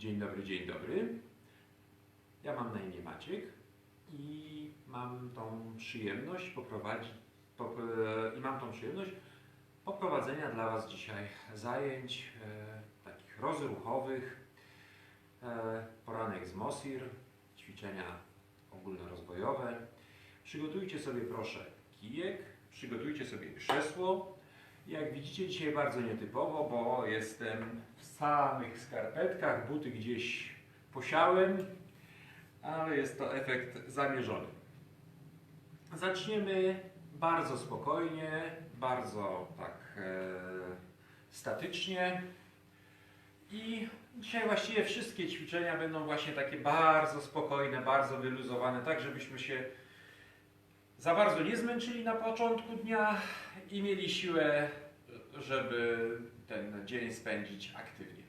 Dzień dobry, dzień dobry. Ja mam na imię Maciek i mam tą przyjemność poprowadzić pop, e, i mam tą przyjemność poprowadzenia dla Was dzisiaj zajęć e, takich rozruchowych. E, poranek z Mosir, ćwiczenia ogólnorozwojowe. Przygotujcie sobie proszę kijek, przygotujcie sobie krzesło. Jak widzicie dzisiaj bardzo nietypowo, bo jestem samych skarpetkach, buty gdzieś posiałem, ale jest to efekt zamierzony. Zaczniemy bardzo spokojnie, bardzo tak e, statycznie i dzisiaj właściwie wszystkie ćwiczenia będą właśnie takie bardzo spokojne, bardzo wyluzowane, tak żebyśmy się za bardzo nie zmęczyli na początku dnia i mieli siłę, żeby ten dzień spędzić aktywnie.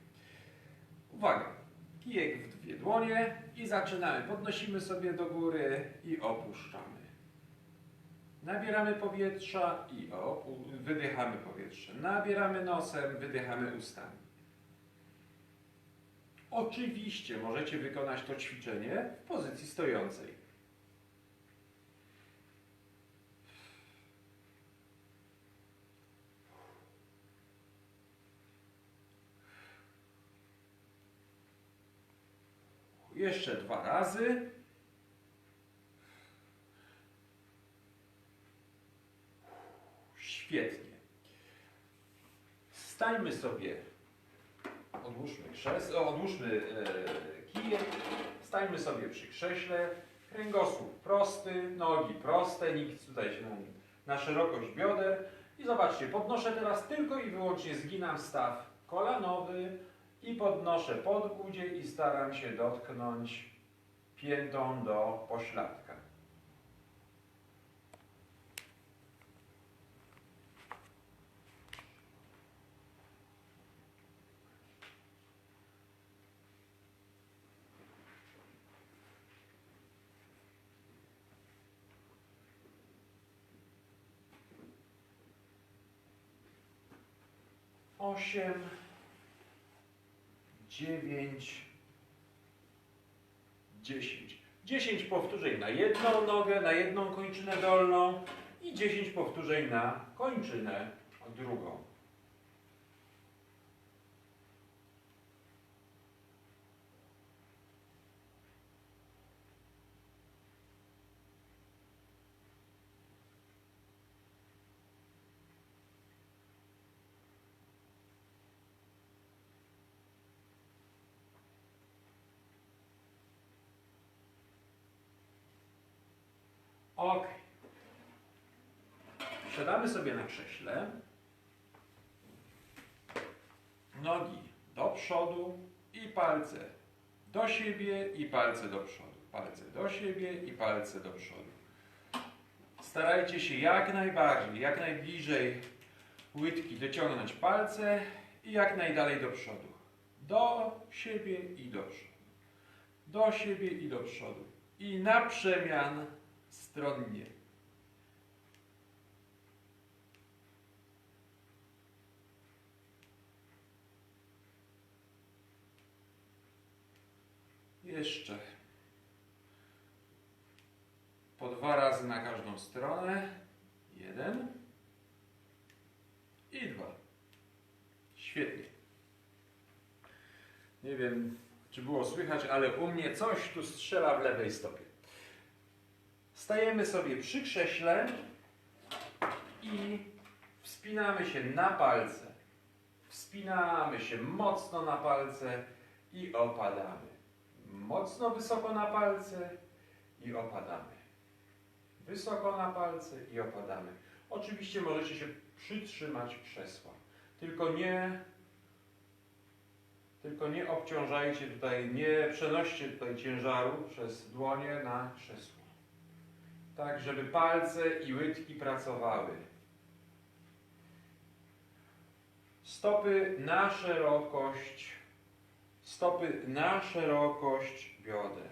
Uwaga! Kijek w dwie dłonie i zaczynamy. Podnosimy sobie do góry i opuszczamy. Nabieramy powietrza i wydychamy powietrze. Nabieramy nosem, wydychamy ustami. Oczywiście możecie wykonać to ćwiczenie w pozycji stojącej. Jeszcze dwa razy. Świetnie. Stańmy sobie, odłóżmy krzesło, odłóżmy e, kijek, stańmy sobie przy krześle, kręgosłup prosty, nogi proste, nikt tutaj się na szerokość bioder. I zobaczcie, podnoszę teraz tylko i wyłącznie zginam staw kolanowy i podnoszę podbudzie i staram się dotknąć piętą do pośladka. Osiem, dziewięć, dziesięć. Dziesięć powtórzeń na jedną nogę, na jedną kończynę dolną i dziesięć powtórzeń na kończynę drugą. Ok. Siadamy sobie na krześle. Nogi do przodu i palce do siebie i palce do przodu. Palce do siebie i palce do przodu. Starajcie się jak najbardziej, jak najbliżej łydki dociągnąć palce i jak najdalej do przodu. Do siebie i do przodu. Do siebie i do przodu. I na przemian stronnie. Jeszcze po dwa razy na każdą stronę. Jeden i dwa. Świetnie. Nie wiem, czy było słychać, ale u mnie coś tu strzela w lewej stopie. Stajemy sobie przy krześle i wspinamy się na palce. Wspinamy się mocno na palce i opadamy. Mocno wysoko na palce i opadamy. Wysoko na palce i opadamy. Oczywiście możecie się przytrzymać krzesła. Tylko nie tylko nie obciążajcie tutaj, nie przenoście tutaj ciężaru przez dłonie na krzesło tak żeby palce i łydki pracowały. Stopy na szerokość, stopy na szerokość bioder.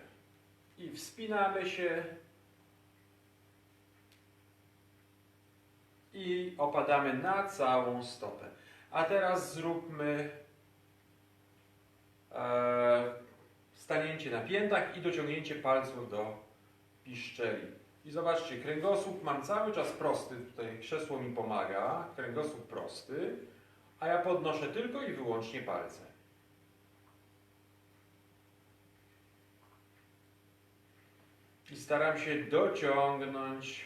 I wspinamy się i opadamy na całą stopę. A teraz zróbmy e, opadnięcie na piętach i dociągnięcie palców do piszczeli. I zobaczcie, kręgosłup mam cały czas prosty, tutaj krzesło mi pomaga, kręgosłup prosty, a ja podnoszę tylko i wyłącznie palce. I staram się dociągnąć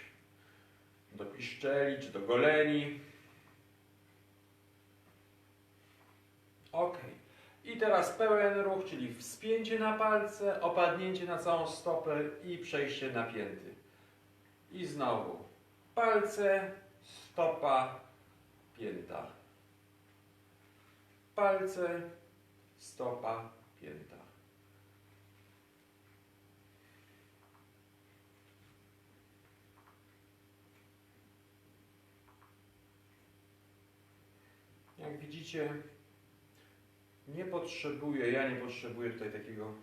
do piszczeli czy do goleni. Ok. I teraz pełen ruch, czyli wspięcie na palce, opadnięcie na całą stopę i przejście na pięty. I znowu palce, stopa, pięta. Palce, stopa, pięta. Jak widzicie, nie potrzebuję, ja nie potrzebuję tutaj takiego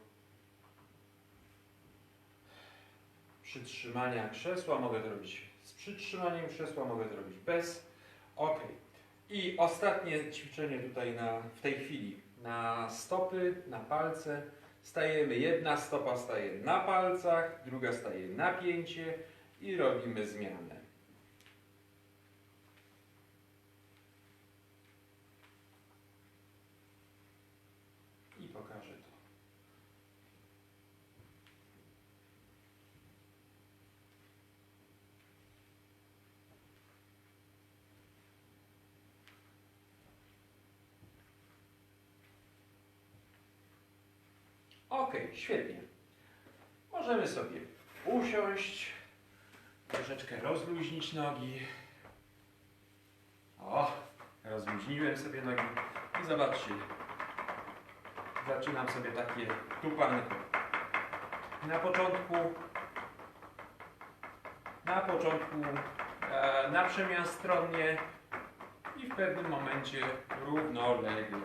przytrzymania krzesła. Mogę to robić z przytrzymaniem krzesła, mogę to robić bez. Ok. I ostatnie ćwiczenie tutaj na, w tej chwili. Na stopy, na palce. Stajemy, jedna stopa staje na palcach, druga staje na pięcie i robimy zmianę. I pokażę to. Ok, świetnie. Możemy sobie usiąść, troszeczkę rozluźnić nogi. O, rozluźniłem sobie nogi. I zobaczcie, zaczynam sobie takie tupanko. Na początku, na początku e, na przemian stronnie i w pewnym momencie równolegle.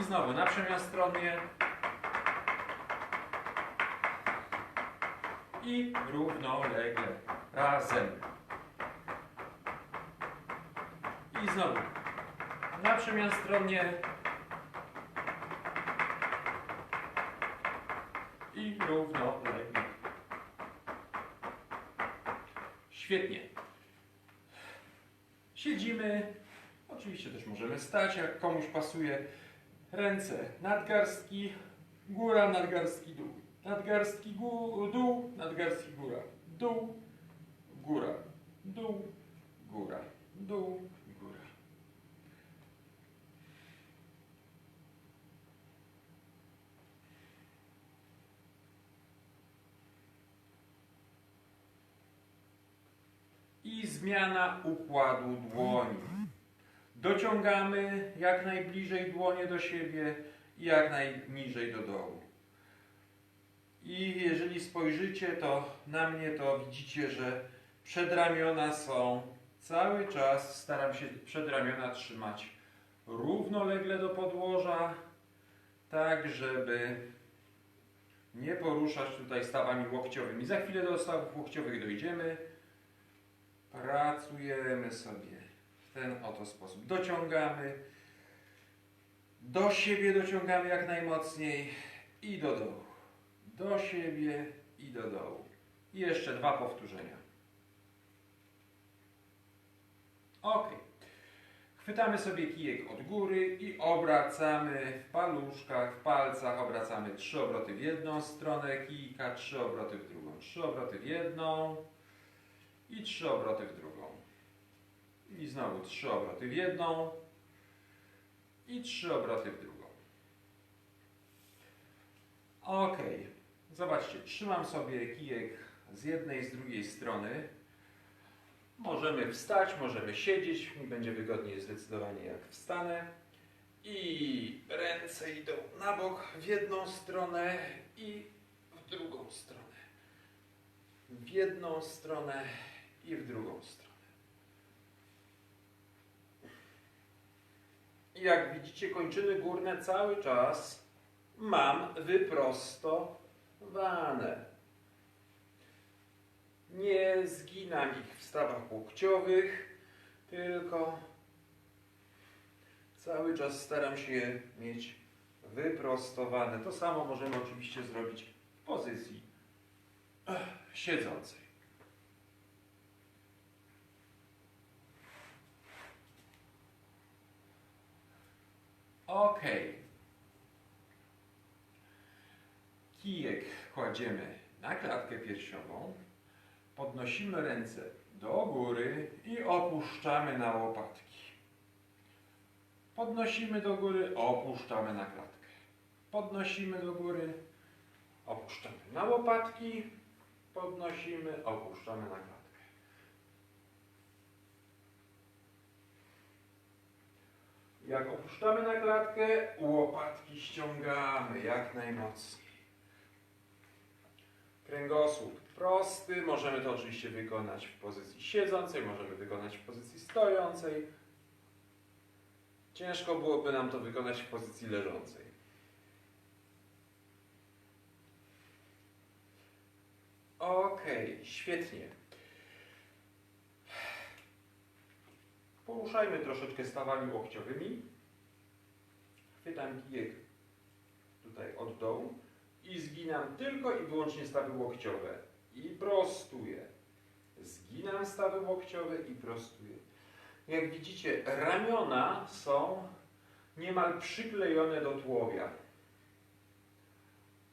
I znowu na przemian stronnie i równolegle razem. I znowu na przemian stronnie i równolegle. Świetnie. Siedzimy. Oczywiście też możemy stać, jak komuś pasuje. Ręce nadgarstki, góra, nadgarstki, dół. Nadgarstki, gó- dół, nadgarstki, góra. Dół, góra, dół, góra, dół, góra. I zmiana układu dłoni. Dociągamy jak najbliżej dłonie do siebie i jak najniżej do dołu. I jeżeli spojrzycie to na mnie, to widzicie, że przedramiona są cały czas. Staram się przedramiona trzymać równolegle do podłoża, tak żeby nie poruszać tutaj stawami łokciowymi. Za chwilę do stawów łokciowych dojdziemy. Pracujemy sobie ten oto sposób. Dociągamy. Do siebie dociągamy jak najmocniej i do dołu. Do siebie i do dołu. I jeszcze dwa powtórzenia. Ok. Chwytamy sobie kijek od góry i obracamy w paluszkach, w palcach. Obracamy trzy obroty w jedną stronę kijka, trzy obroty w drugą. Trzy obroty w jedną i trzy obroty w drugą. I znowu trzy obroty w jedną i trzy obroty w drugą. Ok. Zobaczcie, trzymam sobie kijek z jednej i z drugiej strony. Możemy wstać, możemy siedzieć. Mi będzie wygodniej zdecydowanie jak wstanę. I ręce idą na bok w jedną stronę i w drugą stronę. W jedną stronę i w drugą stronę. I jak widzicie, kończyny górne cały czas mam wyprostowane. Nie zginam ich w stawach łokciowych, tylko cały czas staram się je mieć wyprostowane. To samo możemy oczywiście zrobić w pozycji ech, siedzącej. Ok. Kijek kładziemy na klatkę piersiową, podnosimy ręce do góry i opuszczamy na łopatki. Podnosimy do góry, opuszczamy na klatkę. Podnosimy do góry, opuszczamy na łopatki, podnosimy, opuszczamy na klatkę. Jak opuszczamy na klatkę, łopatki ściągamy jak najmocniej. Kręgosłup prosty, możemy to oczywiście wykonać w pozycji siedzącej, możemy wykonać w pozycji stojącej. Ciężko byłoby nam to wykonać w pozycji leżącej. Ok, świetnie. Poruszajmy troszeczkę stawami łokciowymi. Chwytam kijek tutaj od dołu i zginam tylko i wyłącznie stawy łokciowe i prostuję. Zginam stawy łokciowe i prostuję. Jak widzicie, ramiona są niemal przyklejone do tułowia.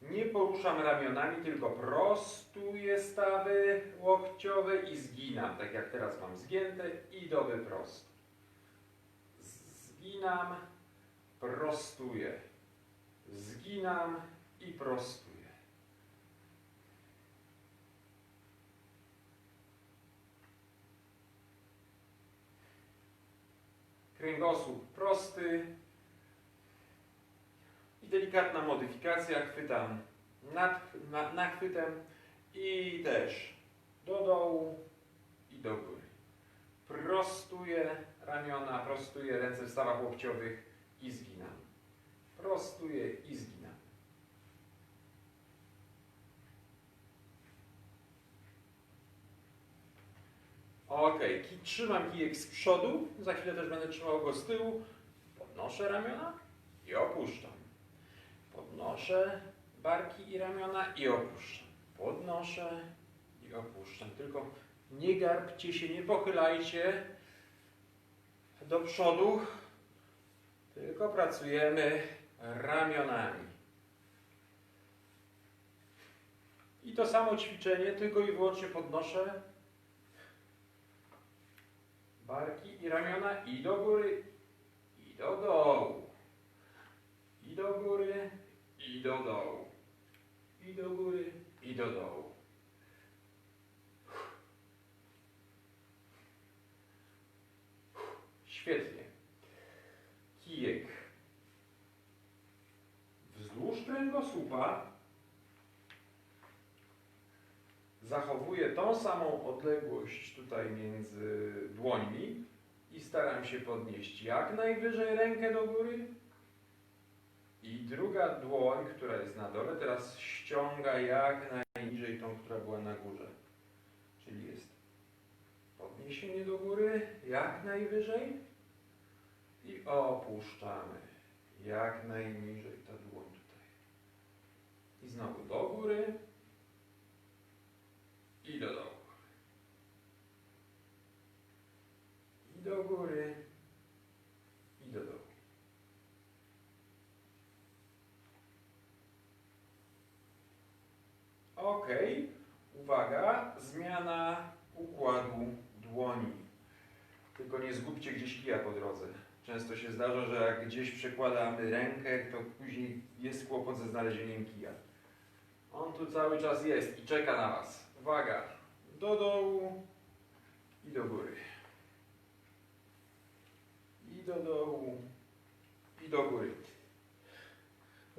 Nie poruszam ramionami, tylko prostuję stawy łokciowe i zginam, tak jak teraz mam zgięte i do wyprostu. Zginam, prostuję. Zginam i prostuję. Kręgosłup prosty, delikatna modyfikacja, chwytam nad, na, nachwytem i też do dołu i do góry. Prostuję ramiona, prostuję ręce w stawach łokciowych i zginam. Prostuję i zginam. Ok, trzymam kijek z przodu, za chwilę też będę trzymał go z tyłu. Podnoszę ramiona i opuszczam. Podnoszę barki i ramiona i opuszczam. Podnoszę i opuszczam. Tylko nie garbcie się, nie pochylajcie do przodu, tylko pracujemy ramionami. I to samo ćwiczenie, tylko i wyłącznie podnoszę barki i ramiona i do góry, i do dołu. I do góry, i do dołu. I do góry, i do dołu. Świetnie. Kijek. Wzdłuż kręgosłupa zachowuję tą samą odległość tutaj między dłońmi i staram się podnieść jak najwyżej rękę do góry i druga dłoń, która jest na dole, teraz ściąga jak najniżej tą, która była na górze. Czyli jest podniesienie do góry jak najwyżej i opuszczamy jak najniżej ta dłoń tutaj. I znowu do góry i do dołu. I do góry i do dołu. Ok, uwaga, zmiana układu dłoni. Tylko nie zgubcie gdzieś kija po drodze. Często się zdarza, że jak gdzieś przekładamy rękę, to później jest kłopot ze znalezieniem kija. On tu cały czas jest i czeka na Was. Uwaga, do dołu i do góry. I do dołu i do góry.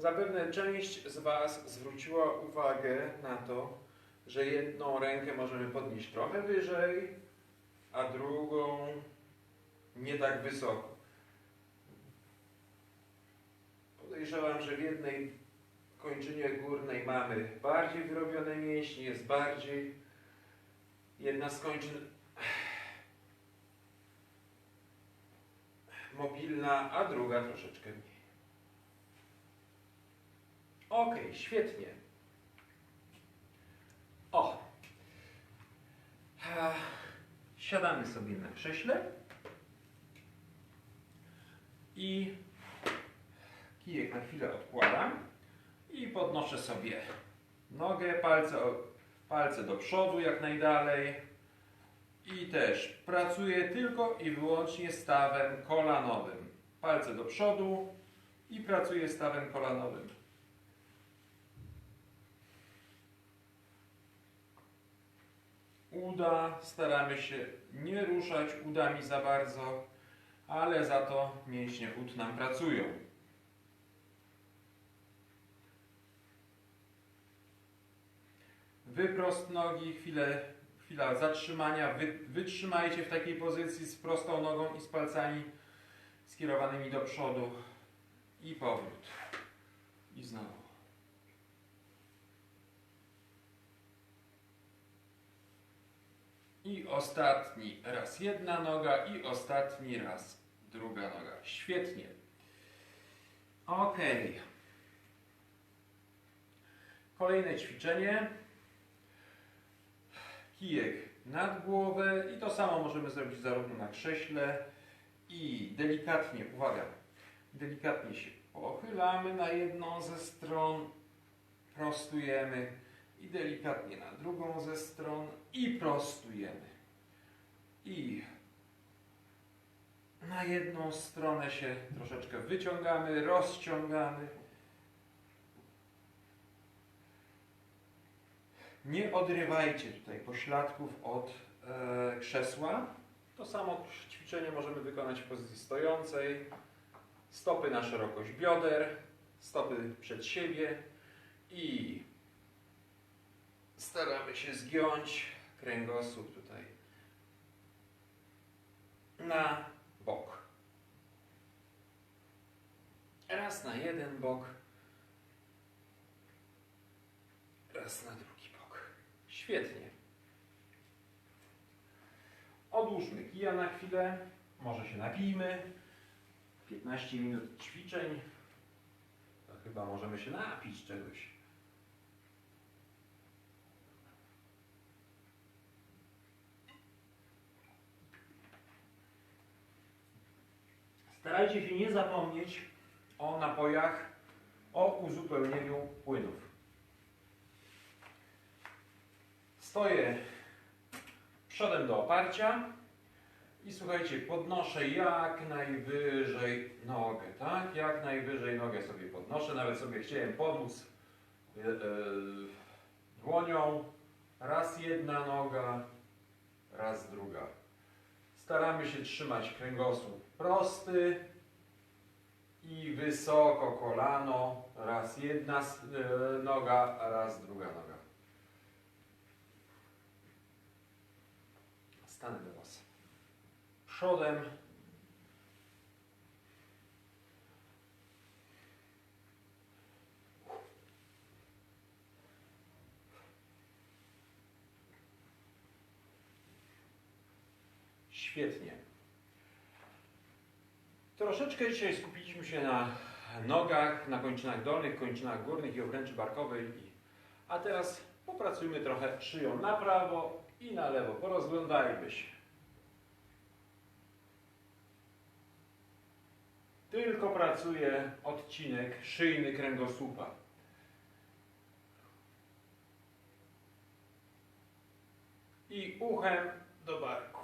Zapewne część z Was zwróciła uwagę na to, że jedną rękę możemy podnieść trochę wyżej, a drugą nie tak wysoko. Podejrzewam, że w jednej kończynie górnej mamy bardziej wyrobione mięśnie, jest bardziej jedna z kończyn mobilna, a druga troszeczkę mniej. Ok, świetnie. O! Siadamy sobie na krześle i kijek na chwilę odkładam i podnoszę sobie nogę, palce, palce do przodu jak najdalej i też pracuję tylko i wyłącznie stawem kolanowym. Palce do przodu i pracuję stawem kolanowym. Uda staramy się nie ruszać udami za bardzo, ale za to mięśnie ud nam pracują. Wyprost nogi, chwilę, chwila zatrzymania. Wy, wytrzymajcie w takiej pozycji z prostą nogą i z palcami skierowanymi do przodu. I powrót. I znowu. I ostatni raz jedna noga i ostatni raz druga noga. Świetnie. Ok. Kolejne ćwiczenie. Kijek nad głowę i to samo możemy zrobić zarówno na krześle i delikatnie, uwaga, delikatnie się pochylamy na jedną ze stron, prostujemy i delikatnie na drugą ze stron i prostujemy. I na jedną stronę się troszeczkę wyciągamy, rozciągamy. Nie odrywajcie tutaj pośladków od e, krzesła. To samo ćwiczenie możemy wykonać w pozycji stojącej. Stopy na szerokość bioder, stopy przed siebie i staramy się zgiąć kręgosłup tutaj na bok. Raz na jeden bok, raz na drugi bok. Świetnie. Odłóżmy kija na chwilę, może się napijmy. 15 minut ćwiczeń. To chyba możemy się napić czegoś. Starajcie się nie zapomnieć o napojach, o uzupełnieniu płynów. Stoję przodem do oparcia i słuchajcie, podnoszę jak najwyżej nogę, tak? Jak najwyżej nogę sobie podnoszę, nawet sobie chciałem podłuc yy, dłonią. Raz jedna noga, raz druga. Staramy się trzymać kręgosłup prosty i wysoko kolano. Raz jedna yy, noga, raz druga noga. Stanę do Was. Przodem. Świetnie. Troszeczkę dzisiaj skupiliśmy się na nogach, na kończynach dolnych, kończynach górnych i obręczy barkowej. A teraz popracujmy trochę szyją na prawo i na lewo. Porozglądajmy się. Tylko pracuje odcinek szyjny kręgosłupa. I uchem do barku.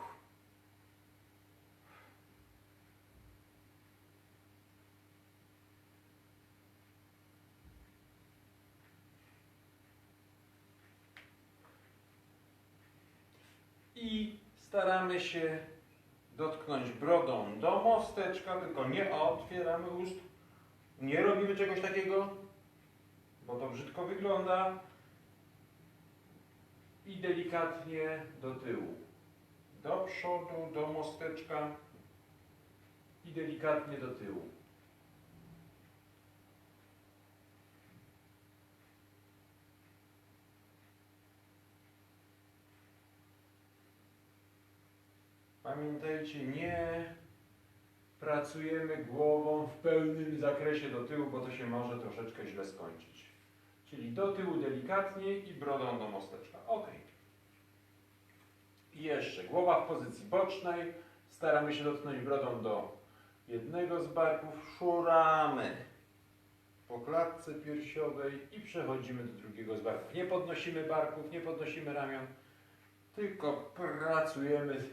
I staramy się dotknąć brodą do mosteczka, tylko nie otwieramy ust. Nie robimy czegoś takiego, bo to brzydko wygląda. I delikatnie do tyłu. Do przodu, do mosteczka i delikatnie do tyłu. Pamiętajcie, nie pracujemy głową w pełnym zakresie do tyłu, bo to się może troszeczkę źle skończyć. Czyli do tyłu delikatnie i brodą do mosteczka. Ok. I jeszcze głowa w pozycji bocznej. Staramy się dotknąć brodą do jednego z barków. Szuramy po klatce piersiowej i przechodzimy do drugiego z barków. Nie podnosimy barków, nie podnosimy ramion, tylko pracujemy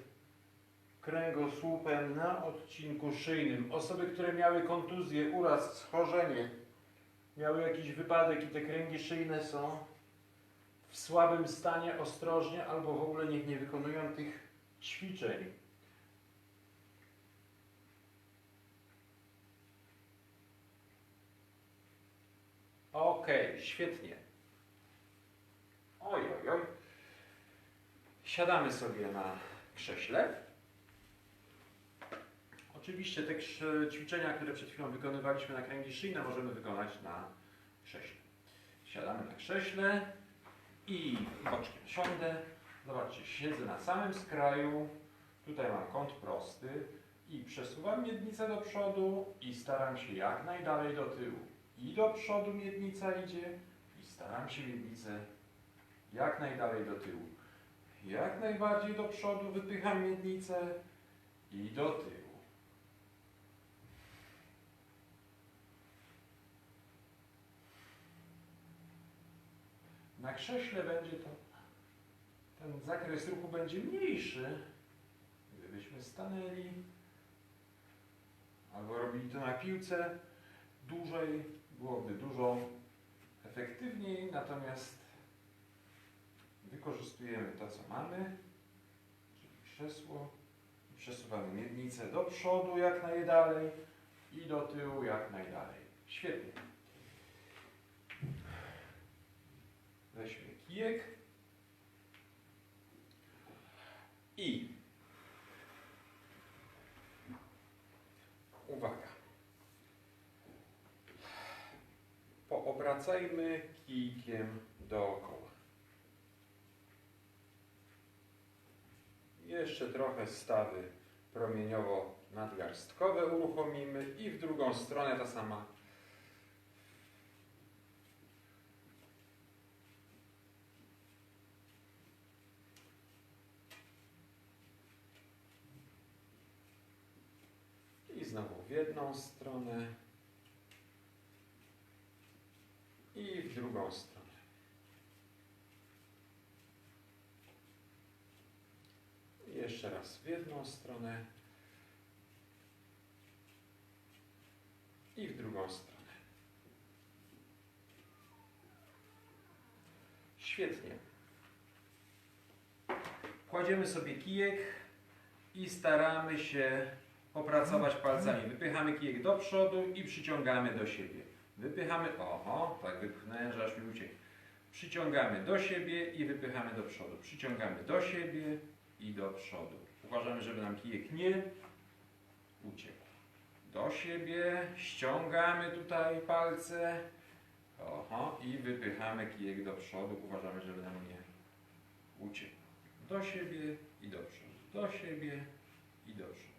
kręgosłupem na odcinku szyjnym. Osoby, które miały kontuzję, uraz, schorzenie, miały jakiś wypadek i te kręgi szyjne są w słabym stanie, ostrożnie albo w ogóle niech nie wykonują tych ćwiczeń. Okej, świetnie. Oj, oj, oj. Siadamy sobie na krześle. Oczywiście te ćwiczenia, które przed chwilą wykonywaliśmy na kręgi szyjne, możemy wykonać na krześle. Siadamy na krześle i boczkiem siądę. Zobaczcie, siedzę na samym skraju. Tutaj mam kąt prosty i przesuwam miednicę do przodu i staram się jak najdalej do tyłu. I do przodu miednica idzie i staram się miednicę jak najdalej do tyłu. Jak najbardziej do przodu wypycham miednicę i do tyłu. Na krześle będzie to, ten zakres ruchu będzie mniejszy, gdybyśmy stanęli albo robili to na piłce dłużej, byłoby dużo efektywniej, natomiast wykorzystujemy to, co mamy, czyli krzesło, przesuwamy miednicę do przodu jak najdalej i do tyłu jak najdalej. Świetnie. Kijek i uwaga. Poobracajmy kijkiem dookoła. Jeszcze trochę stawy promieniowo-nadgarstkowe uruchomimy i w drugą stronę ta sama. I znowu w jedną stronę i w drugą stronę. I jeszcze raz w jedną stronę i w drugą stronę. Świetnie. Kładziemy sobie kijek i staramy się popracować palcami. Wypychamy kijek do przodu i przyciągamy do siebie. Wypychamy, oho, tak wypchnąłem, że aż mi uciekł. Przyciągamy do siebie i wypychamy do przodu. Przyciągamy do siebie i do przodu. Uważamy, żeby nam kijek nie uciekł. Do siebie, ściągamy tutaj palce. Oho, i wypychamy kijek do przodu. Uważamy, żeby nam nie uciekł. Do siebie i do przodu. Do siebie i do przodu.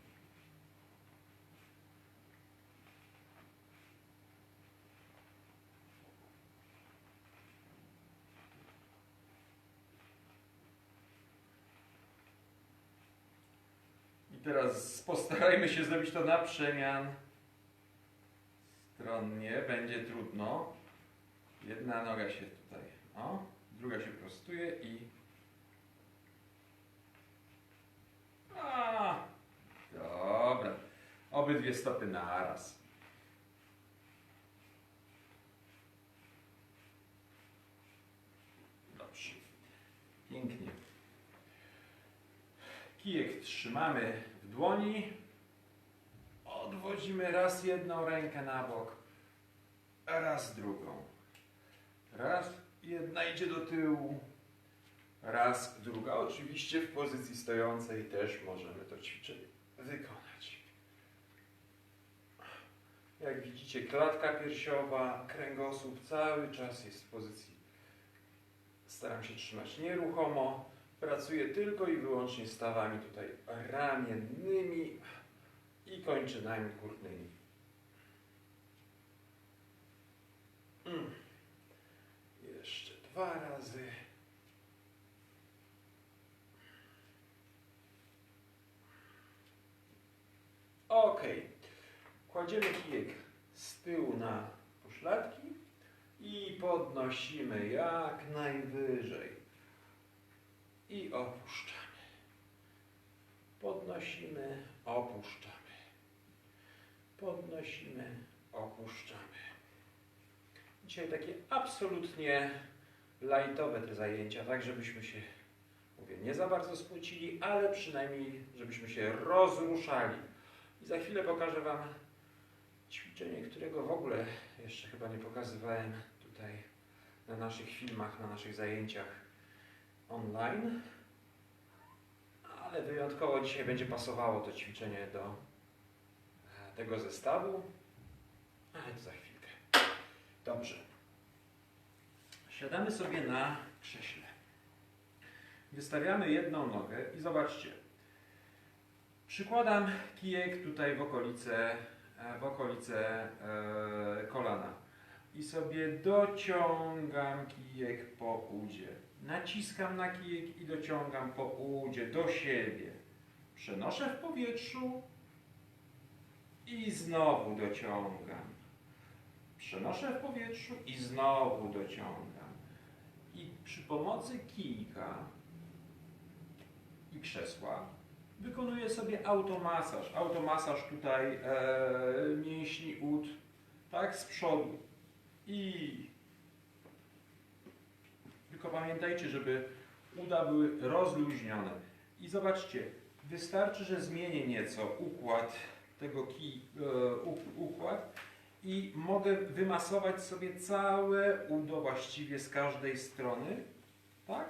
I teraz postarajmy się zrobić to na przemian. Stronnie będzie trudno. Jedna noga się tutaj, o, druga się prostuje i. A, dobra. Obydwie stopy naraz. Dobrze. Pięknie. Kijek trzymamy dłoni. Odwodzimy raz jedną rękę na bok, raz drugą. Raz jedna idzie do tyłu, raz druga. Oczywiście w pozycji stojącej też możemy to ćwiczenie wykonać. Jak widzicie, klatka piersiowa, kręgosłup cały czas jest w pozycji. Staram się trzymać nieruchomo. Pracuję tylko i wyłącznie stawami tutaj ramiennymi i kończynami górnymi. Mm. dwa razy. Ok. Kładziemy kijek z tyłu na pośladki i podnosimy jak najwyżej. I opuszczamy. Podnosimy, opuszczamy. Podnosimy, opuszczamy. Dzisiaj takie absolutnie lightowe te zajęcia, tak żebyśmy się, mówię, nie za bardzo spłucili, ale przynajmniej żebyśmy się rozruszali. I za chwilę pokażę Wam ćwiczenie, którego w ogóle jeszcze chyba nie pokazywałem tutaj na naszych filmach, na naszych zajęciach online. Ale wyjątkowo dzisiaj będzie pasowało to ćwiczenie do e, tego zestawu. Ale to za chwilkę. Dobrze. Siadamy sobie na krześle. Wystawiamy jedną nogę i zobaczcie. Przykładam kijek tutaj w okolice, e, w okolice e, kolana i sobie dociągam kijek po udzie. Naciskam na kijek i dociągam po udzie do siebie. Przenoszę w powietrzu i znowu dociągam. Przenoszę w powietrzu i znowu dociągam. I przy pomocy kijka i krzesła wykonuję sobie automasaż. Automasaż tutaj e, mięśni ud, tak, z przodu. I tylko pamiętajcie, żeby uda były rozluźnione. I zobaczcie, wystarczy, że zmienię nieco układ tego kij, e, uk- układ i mogę wymasować sobie całe udo właściwie z każdej strony, tak?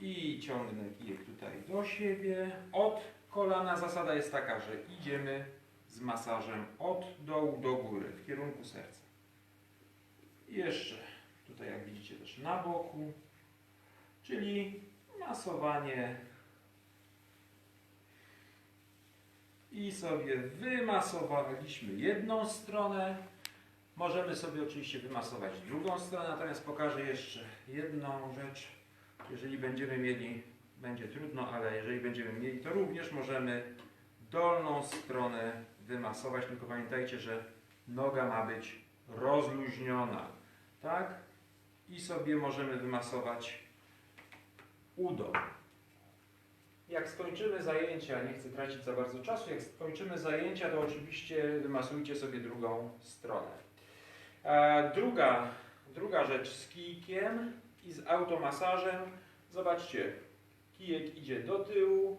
I ciągnę kijek tutaj do siebie. Od kolana zasada jest taka, że idziemy z masażem od dołu do góry, w kierunku serca. Jeszcze tutaj jak widzicie też na boku, czyli masowanie i sobie wymasowaliśmy jedną stronę. Możemy sobie oczywiście wymasować drugą stronę, natomiast pokażę jeszcze jedną rzecz. Jeżeli będziemy mieli, będzie trudno, ale jeżeli będziemy mieli, to również możemy dolną stronę wymasować, tylko pamiętajcie, że noga ma być rozluźniona, tak? I sobie możemy wymasować udo. Jak skończymy zajęcia, nie chcę tracić za bardzo czasu, jak skończymy zajęcia, to oczywiście wymasujcie sobie drugą stronę. E, druga, druga rzecz z kijkiem i z automasażem. Zobaczcie, kijek idzie do tyłu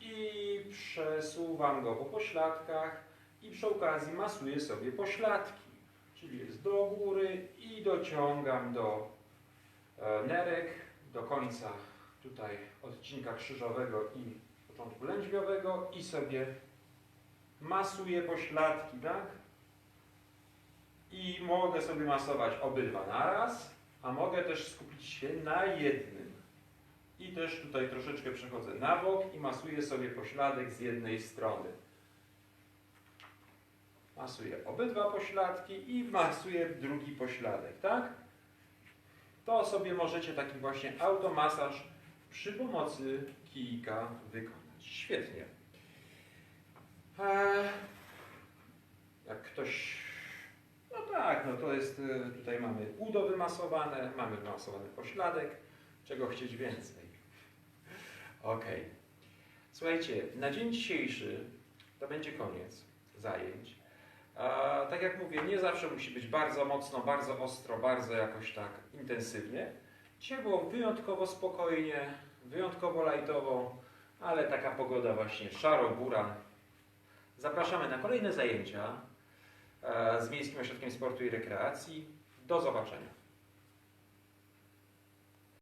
i przesuwam go po pośladkach i przy okazji masuję sobie pośladki. Czyli jest do góry i dociągam do e, nerek, do końca tutaj odcinka krzyżowego i początku lędźwiowego i sobie masuję pośladki, tak? I mogę sobie masować obydwa naraz, a mogę też skupić się na jednym. I też tutaj troszeczkę przechodzę na bok i masuję sobie pośladek z jednej strony. Masuję obydwa pośladki i masuję drugi pośladek, tak? To sobie możecie taki właśnie automasaż przy pomocy kijka wykonać. Świetnie. Eee, jak ktoś. No tak, no to jest. e, Tutaj mamy udo wymasowane, mamy wymasowany pośladek. Czego chcieć więcej? Ok. Słuchajcie, na dzień dzisiejszy to będzie koniec zajęć. A, tak jak mówię, nie zawsze musi być bardzo mocno, bardzo ostro, bardzo jakoś tak intensywnie. Dzisiaj było wyjątkowo spokojnie, wyjątkowo lajtowo, ale taka pogoda właśnie szaro-bura. Zapraszamy na kolejne zajęcia e, z Miejskim Ośrodkiem Sportu i Rekreacji. Do zobaczenia.